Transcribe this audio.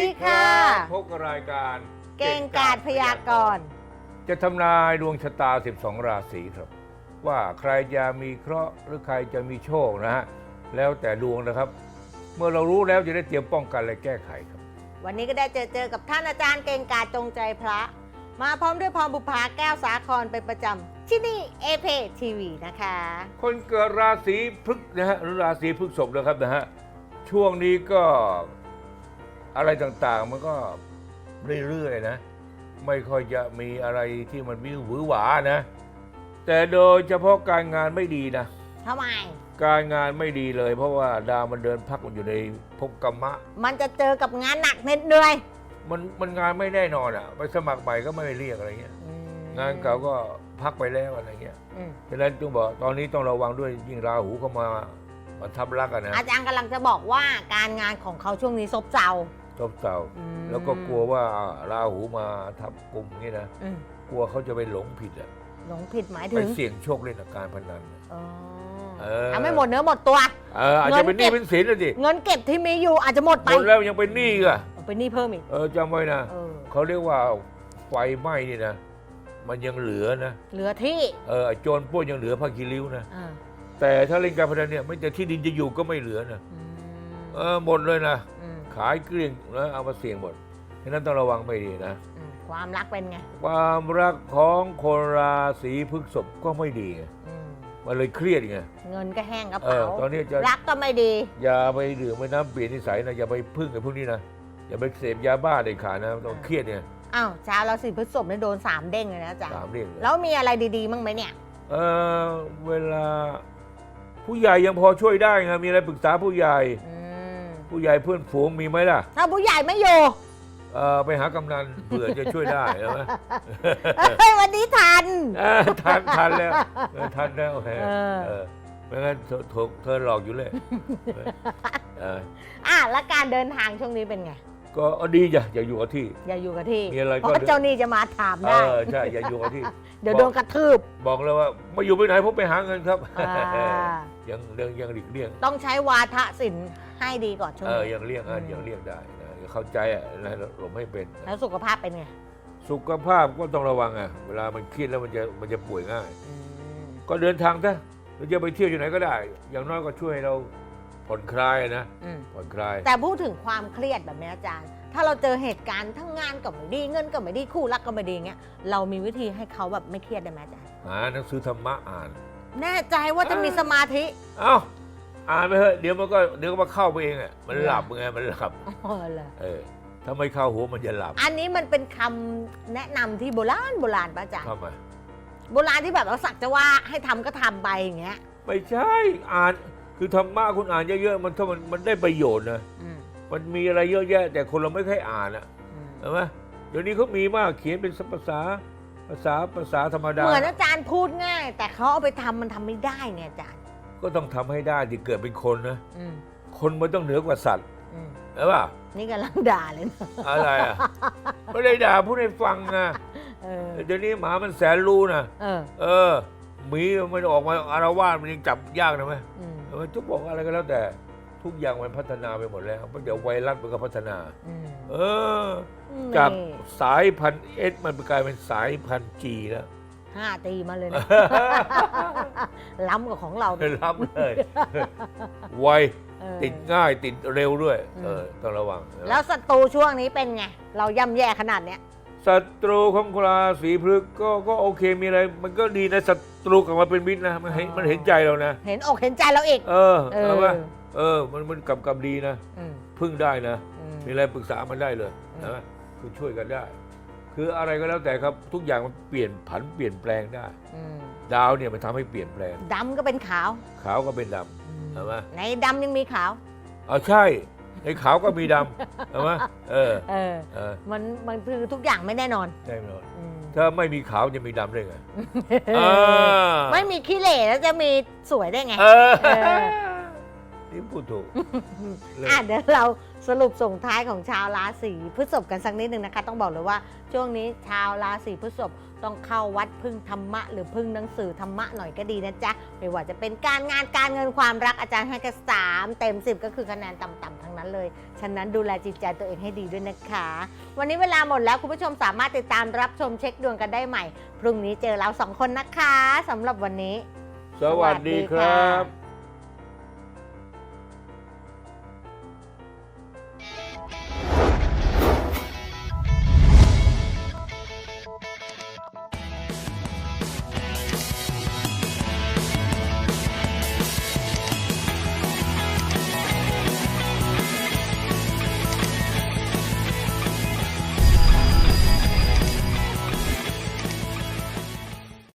ดีค่ะ พบกับรายการเก่งกาดพยากรณ์ จะทำนายดวงชะตา 12 ราศีครับ ว่าใครจะมีเคราะห์หรือใครจะมีโชคนะฮะแล้วแต่ดวงนะครับ เมื่อเรารู้แล้วจะได้เตรียมป้องกันและแก้ไขครับ วันนี้ก็ได้เจอเจอกับท่านอาจารย์เก่งกาจจงใจพระ มาพร้อมด้วยพรบุภาแก้วสาครเป็นประจำที่นี่เอเพทีวีนะคะ คนเกิดราศีพฤกษ์นะฮะหรือราศีพฤษภนะครับนะฮะช่วงนี้ก็ อะไรต่างๆ มันก็เรื่อยๆนะ ไม่ค่อยจะมีอะไรที่มันวิวหวือหวานะ แต่โดยเฉพาะการงานไม่ดีนะ ทำไม การงานไม่ดีเลย เพราะว่าดาวมันเดินพักมันอยู่ในภพกรรมะ มันจะเจอกับงานหนักเหน็ดเหนื่อยมันมันงานไม่แน่นอนอะ ไปสมัครใหม่ก็ไม่เรียกอะไรเงี้ย งานเก่าก็พักไปแล้วอะไรเงี้ยอืมฉะนั้นจึงบอกตอนนี้ต้องระวังด้วยยิ่งราหูเข้ามามาทับรักกันนะอาจารย์กำลังจะบอกว่าการงานของเขาช่วงนี้ซบเซา ทบเต่าอืมแล้วก็กลัวว่าราหูมาทับกลุ่มนี่นะอืมกลัวเขาจะไปหลงผิดอะหลงผิดหมายไปถึงเสี่ยงโชคเล่นกับการพนัน อ๋อเออทำให้หมดเนื้อหมดตัว เอออาจจะเป็นหนี้เงินเก็บ เป็นสินเลยดิเงินเก็บที่มีอยู่อาจจะหมดหไปมดแล้วยังเป็นหนี้อีกอะเอาไปหนี้เพิ่มอีกเออจำไว้นะเออเขาเรียกว่าไฟไหม้นี่นะมันยังเหลือนะเหลือที่เออโจรปล้นยังเหลือผ้าคีริ้วนะอ่าแต่ถ้าเล่นการพนันเนี่ยไม่แต่ที่ดินจะอยู่ก็ไม่เหลือนะอืมเออหมดเลยนะอืม ขายเกลี้ยงแล้วเอามาเสี่ยงหมดฉะนั้นต้องระวังไม่ดีนะ อืมความรักเป็นไงความรักของคนราศีพฤษภก็ไม่ดีไงอืมมันเลยเครียดไง เงินก็แห้งกระเอเป๋าอตอนนี้จะ รักก็ไม่ดี อย่าไปดื่มไปน้ำเปลี่ยนนิสัยนะอย่าไปพึ่งกับพวกนี้นะอย่าไปเสพยาบ้าเด็ดขาดนะต้องเครียดเนี่ยอ้าวชาวราศีพฤษภเนี่ยโดนสามเด้งเลยนะอาจ๊ะสามเรื่องเลย แล้วมีอะไรดีๆบ้างไหมเนี่ย เออเวลาผู้ใหญ่ยังพอช่วยได้ไงมีอะไรปรึกษาผู้ใหญ่ อืม ผู้ใหญ่เพื่อนฝูงมีไหมล่ะ ถ้าผู้ใหญ่ไม่อยู่เออไปหากำนันเผื่อจะช่วยได้ใช่ไหม เฮ้ยวันนี้ทัน เออทันทันแล้วเออทันแล้วแหมเออ เออไม่งั้นเธอถูกเธอหลอกอยู่เลยเอออะแล้วการเดินทางช่วงนี้เป็นไง ก็เอาดีจ้ะอย่าอยู่กับที่ อย่าอยู่กับที่ มีอะไรก็ เพราะเจ้าหนี้จะมาถามเอได้ อใช่อย่าอยู่กับที่ เดี๋ยวโดนกระทืบบอกเลยว่าไม่อยู่ไปไหนผมไปหาเงินครับอ่ายังยังยังหลีกเลี่ยง ต้องใช้วาทศิลป์ให้ดีก่อนช่วงเออนี้ ยังเลี่ยงอะอืม ยังเลี่ยงได้นะเข้าใจอะนะหลบให้เป็นแล้วสุขภาพเป็นไงสุขภาพก็ต้องระวังอะเวลามันเครียดแล้วมันจะมันจะป่วยง่ายอืมก็เดินทางซะหรือจะไปเที่ยวที่ไหนก็ได้ อย่างน้อยก็ช่วยให้เรา ผ่อนคลายนะอืมผ่อนคลาย แต่พูดถึงความเครียดแบบนี้อาจารย์ ถ้าเราเจอเหตุการณ์ทั้งงานก็ไม่ดีเงินก็ไม่ดีคู่รักก็ไม่ดีเงี้ยเรามีวิธีให้เขาแบบไม่เครียดได้ไหมอาจารย์หาหนังสือธรรมะอ่าน แน่ใจว่าจะมีสมาธิ เอ้าอ่านไปเถอะเดี๋ยวมันก็เดี๋ยวก็มาเข้าไปเองอะมันหลับไงมันหลับ อ๋อเหรอเออถ้าไม่เข้าหัวมันจะหลับอันนี้มันเป็นคำแนะนำที่โบราณโบราณป่ะอาจารย์เข้ามา โบราณที่แบบเราสักจะว่าให้ทำก็ทำไปอย่างเงี้ย ไม่ใช่อ่าน คือธรรมะคุณอ่านเยอะๆมันถ้ามันมันได้ประโยชน์นะอืมมันมีอะไรเยอะแยะ แต่คนเราไม่ค่อยอ่านอะอืมเห็นไหมเดี๋ยวนี้เขามีมากเขียนเป็นภาษาภาษาภาษาธรรมดาเหมือนอาจารย์พูดง่าย แต่เขาเอาไปทำมันทำไม่ได้เนี่ยอาจารย์ ก็ต้องทำให้ได้ที่เกิดเป็นคนนะอืมคนมันต้องเหนือกว่าสัตว์อืมเห็นป่ะนี่กำลังด่าเลยนะอะไรอะไม่ได้ด่าพูดให้ฟังนะเออเดี๋ยวนี้หมามันแสนรู้นะเออเออหมีมันออกมาอารวาสมันยังจับยากนะไหม อืมเออจะบอกอะไรก็แล้วแต่ทุกอย่างมันพัฒนาไปหมดแล้วเพราะเดี๋ยวไวรัสมันก็พัฒนาอืมเออนี่จากสายพันธุ์เอสมันกลายเป็นสายพันธุ์จีแล้วห้าตีมาเลยนะล้ำกับของเรารับเลย ไวเออติดง่ายติดเร็วด้วยอืมเออต้องระวังนะแล้วศัตรูช่วงนี้เป็นไง เราย่ำแย่ขนาดเนี้ย ศัตรูของราศีพฤกษ์ก็ก็โอเคมีอะไร มันก็ดีนะศัตรูกลับมาเป็นมิตรนะมันเห็นอ๋อมันเห็นใจเรานะเห็นอกเห็นใจเราอีก เออเออเอาปะเออมันมันกลับกลับดีนะอืมพึ่งได้นะอืม มีอะไรปรึกษามันได้เลยอืม นะคือช่วยกันได้ คืออะไรก็แล้วแต่ครับทุกอย่างมันเปลี่ยนผันเปลี่ยนแปลงได้ อืมดาวเนี่ยมันทำให้เปลี่ยนแปลง ดำก็เป็นขาวขาวก็เป็นดอืมเห็นไหมในดำยังมีขาวำเอาใช่ ไอ้ขาวก็มีดำเห็นไหมเออเออ เออมันมันคือทุกอย่างไม่แน่นอนใช่ไหมล่ะอืมถ้าไม่มีขาวจะมีดำได้ไงอ่าไม่มีขี้เหร่แล้วจะมีสวยได้ไง เออเออ นี่พูดถูกเลย อะเดี๋ยวเราสรุปส่งท้ายของชาวราศีพฤษภกันสักนิดหนึ่งนะคะ ต้องบอกเลยว่าช่วงนี้ชาวราศีพฤษภต้องเข้าวัดพึ่งธรรมะ หรือพึ่งหนังสือธรรมะหน่อยก็ดีนะจ๊ะไม่ว่าจะเป็นการงานการเงินความรักอาจารย์ให้แค่สามเต็มสิบก็คือคะแนนต่ำๆทั้ง นั้นเลย ฉะนั้นดูแลจิตใจตัวเองให้ดีด้วยนะคะ วันนี้เวลาหมดแล้วคุณผู้ชมสามารถติดตามรับชมเช็คดวงกันได้ใหม่ พรุ่งนี้เจอเราสองคนนะคะสำหรับวันนี้ สวัสดีครับ